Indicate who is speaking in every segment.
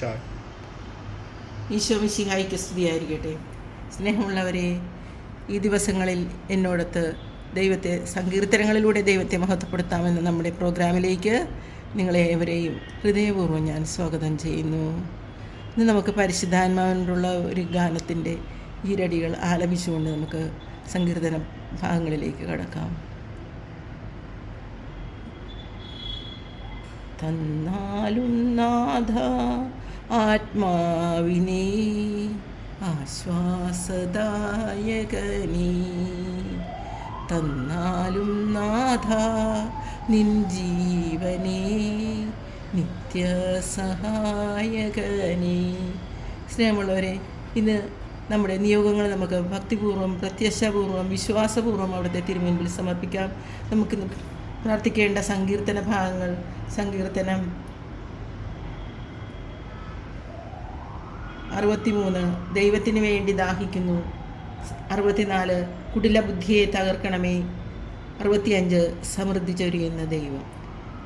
Speaker 1: Start.
Speaker 2: Isho മിശിഹായിക്ക് സ്തുതിയായിരിക്കട്ടെ. സ്നേഹമുള്ളവരെ ഈ ദിവസങ്ങളിൽ എന്നോടത്ത് ദൈവത്തെ സങ്കീർത്തനങ്ങളിലൂടെ ദൈവത്തെ മഹത്വപ്പെടുത്താമെന്ന നമ്മുടെ പ്രോഗ്രാമിലേക്ക് നിങ്ങളെ ഏവരെയും ഹൃദയപൂർവം ഞാൻ സ്വാഗതം ചെയ്യുന്നു. ഇന്ന് നമുക്ക് പരിശുദ്ധാത്മാവിനോടുള്ള ഒരു ഗാനത്തിന്റെ ഈരടികൾ ആലപിച്ചുകൊണ്ട് നമുക്ക് സങ്കീർത്തന ഭാഗങ്ങളിലേക്ക് കടക്കാം. തന്നാലും നാഥ ആത്മാവിനെ ആശ്വാസദായകനീ. തന്നാലും നാഥ നിൻ ജീവനെ നിത്യസഹായകനീ. സ്നേഹമുള്ളവരെ ഇന്ന് നമ്മുടെ നിയോഗങ്ങൾ നമുക്ക് ഭക്തിപൂർവം പ്രത്യാശാപൂർവം വിശ്വാസപൂർവം അവിടുത്തെ തിരുമുൻപിൽ സമർപ്പിക്കാം. നമുക്ക് പ്രാർത്ഥിക്കേണ്ട സങ്കീർത്തന ഭാഗങ്ങൾ സങ്കീർത്തനം അറുപത്തിമൂന്ന് ദൈവത്തിന് വേണ്ടി ദാഹിക്കുന്നു. അറുപത്തിനാല് കുടില ബുദ്ധിയെ തകർക്കണമേ. അറുപത്തിയഞ്ച് സമൃദ്ധി ചൊരിയുന്ന ദൈവം.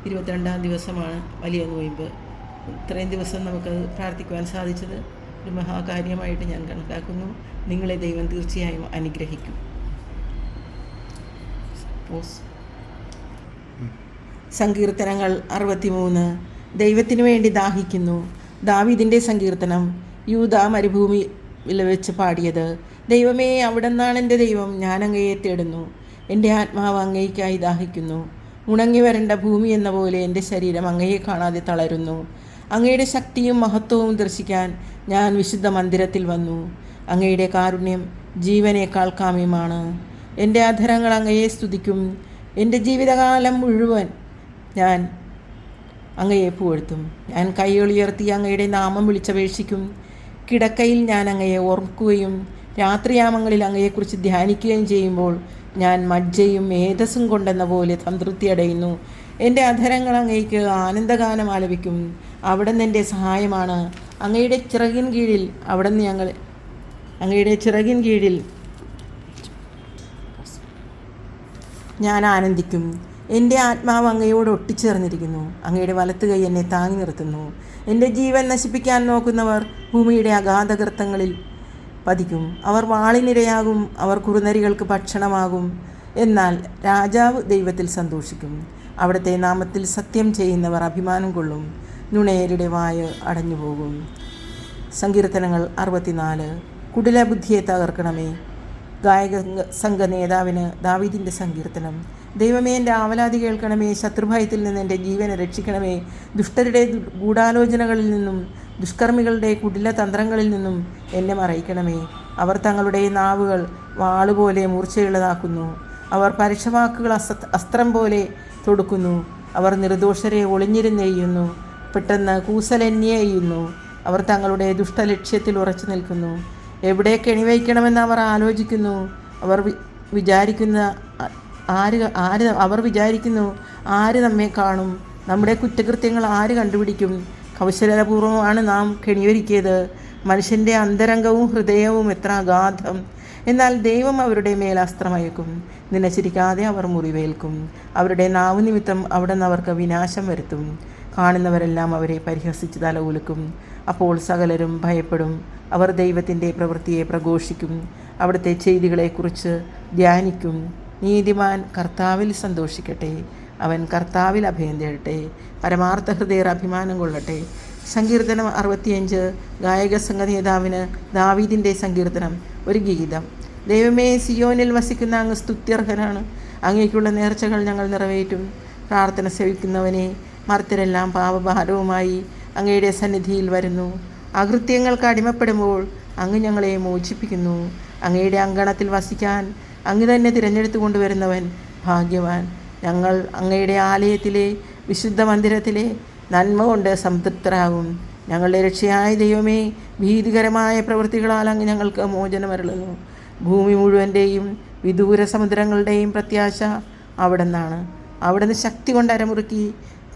Speaker 2: ഇരുപത്തിരണ്ടാം ദിവസമാണ് വലിയ നോയിമ്പ്. ഇത്രയും ദിവസം നമുക്ക് പ്രാർത്ഥിക്കുവാൻ സാധിച്ചത് ഒരു മഹാകാര്യമായിട്ട് ഞാൻ കണക്കാക്കുന്നു. നിങ്ങളെ ദൈവം തീർച്ചയായും അനുഗ്രഹിക്കും. സങ്കീർത്തനങ്ങൾ അറുപത്തിമൂന്ന് ദൈവത്തിനു വേണ്ടി ദാഹിക്കുന്നു. ദാവിദിന്റെ സങ്കീർത്തനം യൂത മരുഭൂമിയിൽ വെച്ച് പാടിയത്. ദൈവമേ അവിടെ നിന്നാണ് എന്റെ ദൈവം. ഞാൻ അങ്ങയെ തേടുന്നു. എന്റെ ആത്മാവ് അങ്ങേക്കായി ദാഹിക്കുന്നു. ഉണങ്ങി വരേണ്ട ഭൂമി എന്ന പോലെ എന്റെ ശരീരം അങ്ങയെ കാണാതെ തളരുന്നു. അങ്ങയുടെ ശക്തിയും മഹത്വവും ദർശിക്കാൻ ഞാൻ വിശുദ്ധ മന്ദിരത്തിൽ വന്നു. അങ്ങയുടെ കാരുണ്യം ജീവനേക്കാൾ കാമ്യമാണ്. എന്റെ അധരങ്ങൾ അങ്ങയെ സ്തുതിക്കും. എന്റെ ജീവിതകാലം മുഴുവൻ ഞാൻ അങ്ങയെ പുകഴ്ത്തും. ഞാൻ കൈയൊളിയർത്തി അങ്ങയുടെ നാമം വിളിച്ചപേക്ഷിക്കും. കിടക്കയിൽ ഞാൻ അങ്ങയെ ഓർക്കുകയും രാത്രിയാമങ്ങളിൽ അങ്ങയെക്കുറിച്ച് ധ്യാനിക്കുകയും ചെയ്യുമ്പോൾ ഞാൻ മജ്ജയും മേധസ്സും കൊണ്ടെന്ന പോലെ സംതൃപ്തി അടയുന്നു. എന്റെ അധരങ്ങൾ അങ്ങയ്ക്ക് ആനന്ദഗാനം ആലപിക്കും. അവിടെ നിന്ന് എന്റെ സഹായമാണ്. അങ്ങയുടെ ചിറകിൻ കീഴിൽ അവിടെ നിന്ന് ഞങ്ങൾ അങ്ങയുടെ ചിറകിൻ കീഴിൽ ഞാൻ ആനന്ദിക്കും. എന്റെ ആത്മാവ് അങ്ങയോട് ഒട്ടിച്ചേർന്നിരിക്കുന്നു. അങ്ങയുടെ വലത്ത് കൈ എന്നെ താങ്ങി നിർത്തുന്നു. എന്റെ ജീവൻ നശിപ്പിക്കാൻ നോക്കുന്നവർ ഭൂമിയുടെ അഗാധകൃത്തങ്ങളിൽ പതിക്കും. അവർ വാളിനിരയാകും അവർ കുറുനരികൾക്ക് ഭക്ഷണമാകും. എന്നാൽ രാജാവ് ദൈവത്തിൽ സന്തോഷിക്കും. അവിടുത്തെ നാമത്തിൽ സത്യം ചെയ്യുന്നവർ അഭിമാനം കൊള്ളും. നുണയരുടെ വായ അടഞ്ഞുപോകും. സങ്കീർത്തനങ്ങൾ അറുപത്തിനാല്. കുടില ബുദ്ധിയെ തകർക്കണമേ. ഗായക സംഘ നേതാവിന് ദാവീദിന്റെ സങ്കീർത്തനം. ദൈവമേ എന്റെ ആവലാതി കേൾക്കണമേ ശത്രുഭയത്തിൽ നിന്ന് എന്റെ ജീവനെ രക്ഷിക്കണമേ. ദുഷ്ടരുടെ ഗൂഢാലോചനകളിൽ നിന്നും ദുഷ്കർമ്മികളുടെ കുടില തന്ത്രങ്ങളിൽ നിന്നും എന്നെ മറയിക്കണമേ. അവർ തങ്ങളുടെ നാവുകൾ വാളുപോലെ മൂർച്ചയുള്ളതാക്കുന്നു. അവർ പരുഷവാക്കുകൾ അസ അസ്ത്രം പോലെ തൊടുക്കുന്നു. അവർ നിർദോഷരെ ഒളിഞ്ഞിരുന്നെയ്യുന്നു പെട്ടെന്ന് കൂസലെന്നെയ്യുന്നു അവർ തങ്ങളുടെ ദുഷ്ടലക്ഷ്യത്തിൽ ഉറച്ചു നിൽക്കുന്നു. എവിടെ കെണിവയ്ക്കണമെന്ന് അവർ ആലോചിക്കുന്നു. അവർ വിചാരിക്കുന്ന ആര് ആര് അവർ വിചാരിക്കുന്നു ആര് നമ്മെ കാണും? നമ്മുടെ കുറ്റകൃത്യങ്ങൾ ആര് കണ്ടുപിടിക്കും? കൗശലപൂർവമാണ് നാം കെണിയൊരുക്കിയത്. മനുഷ്യന്റെ അന്തരംഗവും ഹൃദയവും എത്ര അഗാധം. എന്നാൽ ദൈവം അവരുടെ മേൽ അസ്ത്രമയക്കും. നിലച്ചിരിക്കാതെ അവർ മുറിവേൽക്കും. അവരുടെ നാവ് നിമിത്തം അവിടെ നിന്ന് അവർക്ക് വിനാശം വരുത്തും. കാണുന്നവരെല്ലാം അവരെ പരിഹസിച്ച് തല ഉലുക്കും. അപ്പോൾ സകലരും ഭയപ്പെടും. അവർ ദൈവത്തിന്റെ പ്രവൃത്തിയെ പ്രഘോഷിക്കും. അവിടുത്തെ ചെയ്തികളെക്കുറിച്ച് ധ്യാനിക്കും. നീതിമാൻ കർത്താവിൽ സന്തോഷിക്കട്ടെ. അവൻ കർത്താവിൽ അഭയം തേടട്ടെ. പരമാർത്ഥ ഹൃദയർ അഭിമാനം കൊള്ളട്ടെ. സങ്കീർത്തനം അറുപത്തിയഞ്ച്. ഗായക സംഘ നേതാവിന് ദാവീദിന്റെ സങ്കീർത്തനം. ഒരു ഗീതം. ദൈവമേ സിയോനിൽ വസിക്കുന്ന അങ്ങ് സ്തുത്യർഹനാണ്. അങ്ങേക്കുള്ള നേർച്ചകൾ ഞങ്ങൾ നിറവേറ്റും. പ്രാർത്ഥന സേവിക്കുന്നവനെ മർത്തരെല്ലാം പാപഭാരവുമായി അങ്ങയുടെ സന്നിധിയിൽ വരുന്നു. അകൃത്യങ്ങൾക്ക് അടിമപ്പെടുമ്പോൾ അങ്ങ് ഞങ്ങളെ മോചിപ്പിക്കുന്നു. അങ്ങയുടെ അങ്കണത്തിൽ വസിക്കാൻ അങ്ങ് തന്നെ തിരഞ്ഞെടുത്തു കൊണ്ടുവരുന്നവൻ ഭാഗ്യവാൻ. ഞങ്ങൾ അങ്ങയുടെ ആലയത്തിലെ വിശുദ്ധ മന്ദിരത്തിലെ നന്മ കൊണ്ട് സംതൃപ്തരാകും. ഞങ്ങളുടെ രക്ഷയായ ദൈവമേ ഭീതികരമായ പ്രവൃത്തികളാൽ അങ്ങ് ഞങ്ങൾക്ക് മോചനമരുളുന്നു. ഭൂമി മുഴുവന്റെയും വിദൂര സമുദ്രങ്ങളുടെയും പ്രത്യാശ അവിടെ നിന്നാണ് അവിടുന്ന് ശക്തി കൊണ്ട് അരമുറുക്കി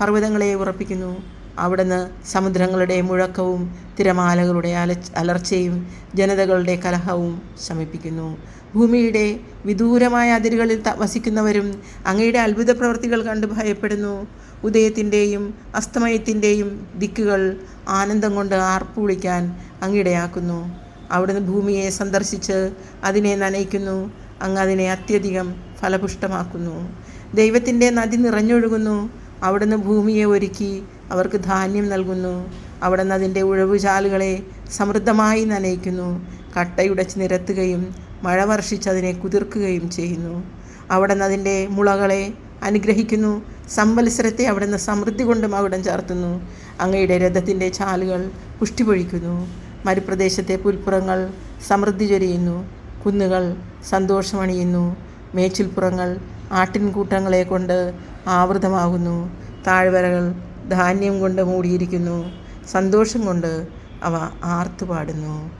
Speaker 2: പർവതങ്ങളെ ഉറപ്പിക്കുന്നു. അവിടുന്ന് സമുദ്രങ്ങളുടെ മുഴക്കവും തിരമാലകളുടെ അല അലർച്ചയും ജനതകളുടെ കലഹവും ശമിപ്പിക്കുന്നു. ഭൂമിയുടെ വിദൂരമായ അതിരുകളിൽ വസിക്കുന്നവരും അങ്ങയുടെ അത്ഭുത പ്രവൃത്തികൾ കണ്ട് ഭയപ്പെടുന്നു. ഉദയത്തിന്റെയും അസ്തമയത്തിന്റെയും ദിക്കുകൾ ആനന്ദം കൊണ്ട് ആർപ്പുവിളിക്കാൻ അങ്ങിടയാക്കുന്നു അവിടുന്ന് ഭൂമിയെ സന്ദർശിച്ച് അതിനെ നനയിക്കുന്നു. അങ്ങ് അതിനെ അത്യധികം ഫലപുഷ്ടമാക്കുന്നു. ദൈവത്തിന്റെ നദി നിറഞ്ഞൊഴുകുന്നു. അവിടുന്ന് ഭൂമിയെ ഒരുക്കി അവർക്ക് ധാന്യം നൽകുന്നു. അവിടുന്ന് അതിന്റെ ഉഴവുചാലുകളെ സമൃദ്ധമായി നനയിക്കുന്നു. കട്ടയുടച്ച് നിരത്തുകയും മഴ വർഷിച്ചതിനെ കുതിർക്കുകയും ചെയ്യുന്നു. അവിടുന്ന് അതിന്റെ മുളകളെ അനുഗ്രഹിക്കുന്നു. സംവത്സരത്തെ അവിടുന്ന് സമൃദ്ധി കൊണ്ടും അവിടം ചാർത്തുന്നു. അങ്ങയുടെ രഥത്തിന്റെ ചാലുകൾ പുഷ്ടി പൊഴിക്കുന്നു മരുപ്രദേശത്തെ പുൽപ്പുറങ്ങൾ സമൃദ്ധി ചൊരിയുന്നു. കുന്നുകൾ സന്തോഷമണിയുന്നു. മേച്ചിൽപ്പുറങ്ങൾ ആട്ടിൻകൂട്ടങ്ങളെ കൊണ്ട് ആവൃതമാകുന്നു. താഴ്വരകൾ ധാന്യം കൊണ്ട് മൂടിയിരിക്കുന്നു. സന്തോഷം കൊണ്ട് അവ ആർത്തുപാടുന്നു.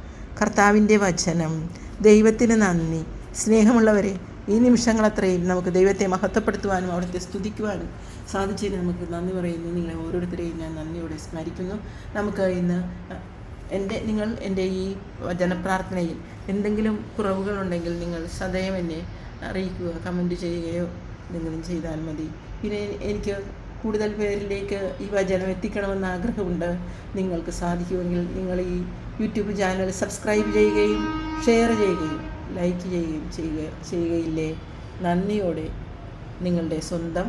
Speaker 2: കർത്താവിന്റെ വചനം ദൈവത്തിന് നന്ദി. സ്നേഹമുള്ളവരെ ഈ നിമിഷങ്ങളത്രയും നമുക്ക് ദൈവത്തെ മഹത്വപ്പെടുത്തുവാനും അവിടുത്തെ സ്തുതിക്കുവാനും സാധിച്ചതിന് നമുക്ക് നന്ദി പറയുന്നു. നിങ്ങളെ ഓരോരുത്തരെയും ഞാൻ നന്ദിയോടെ സ്മരിക്കുന്നു. നമുക്ക് ഇന്ന് എന്റെ നിങ്ങൾ എന്റെ ഈ വചനപ്രാർത്ഥനയിൽ എന്തെങ്കിലും കുറവുകളുണ്ടെങ്കിൽ നിങ്ങൾ സദയം എന്നെ അറിയിക്കുക കമന്റ് ചെയ്യുകയോ എന്തെങ്കിലും ചെയ്താൽ മതി. പിന്നെ എനിക്ക് കൂടുതൽ പേരിലേക്ക് ഈ വചനം എത്തിക്കണമെന്ന് ആഗ്രഹമുണ്ട്. നിങ്ങൾക്ക് സാധിക്കുമെങ്കിൽ നിങ്ങൾ ഈ യൂട്യൂബ് ചാനൽ സബ്സ്ക്രൈബ് ചെയ്യുകയും ഷെയർ ചെയ്യുകയും ലൈക്ക് ചെയ്യുകയും ചെയ്യുക ചെയ്യുകയില്ലേ? നന്ദിയോടെ നിങ്ങളുടെ സ്വന്തം